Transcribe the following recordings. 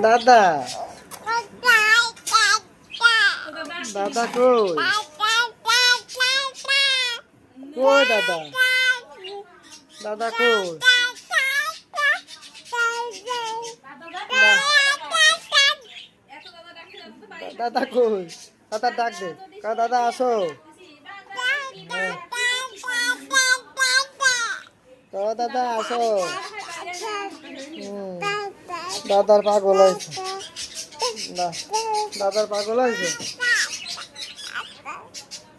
দাদা। দাদা কই? কই দাদা? দাদা কই? দাদা কই? দাদা ডাক দে। দাদা আসো। তো দাদা আসো। হুম, দাদার পাগল হয়েছে। দাদার পাগল হয়েছে।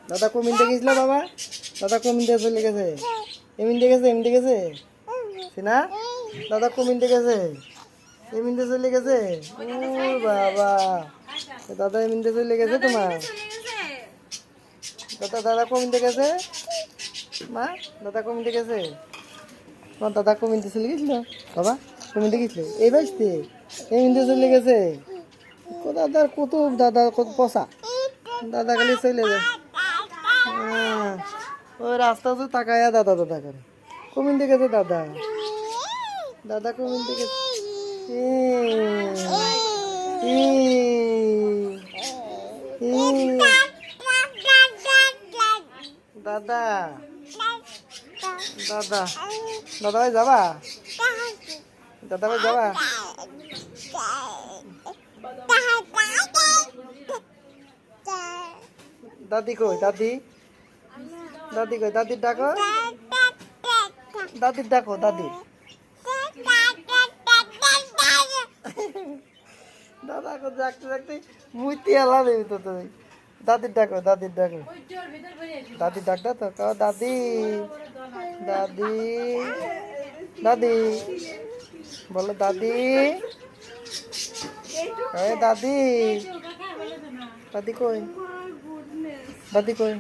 দাদা কমিনতে গেছিল বাবা? দাদা কমিনতে চলে গেছে। এমিনতে গেছে এমিনতে গেছে? না দাদা কমিনতে গেছে। এমিনতে চলে গেছে? বাবা। দাদা এমিনতে চলে গেছে তোমার? দাদা দাদা কমিনতে গেছে? মা, দাদা কমিনতে গেছে? তোমার দাদা কমিনতে চলে গেছিল? বাবা। কমিনতে গেছিল এই বাজতে এমিনতে চলে গেছে? দাদার কত দাদা, কত পচা? দাদা খালি চলে যায়। ওই রাস্তা তো তাকায়া দাদা দাদা করে কমিন দেখেছে দাদা। দাদা কমিন দেখেছে দাদা দাদা দাদা যাবা? দাদা ভাই যাবা দাদি কই? দাদি? দাদি কই? দাদির ডাকো দাদির ডাকো দাদি। দাদা কো ডাকতে ডাকতে মুইতি দেবি তো তুমি। দাদির ডাকো দাদির ডাকো দাদির ডাক দাও তো দাদি। দাদি। দাদি। বলো দাদি। দাদি। দাদি কই? দাদি কই?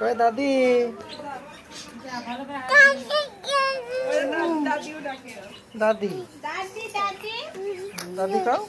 কই দাদি। দাদি। দাদি কাও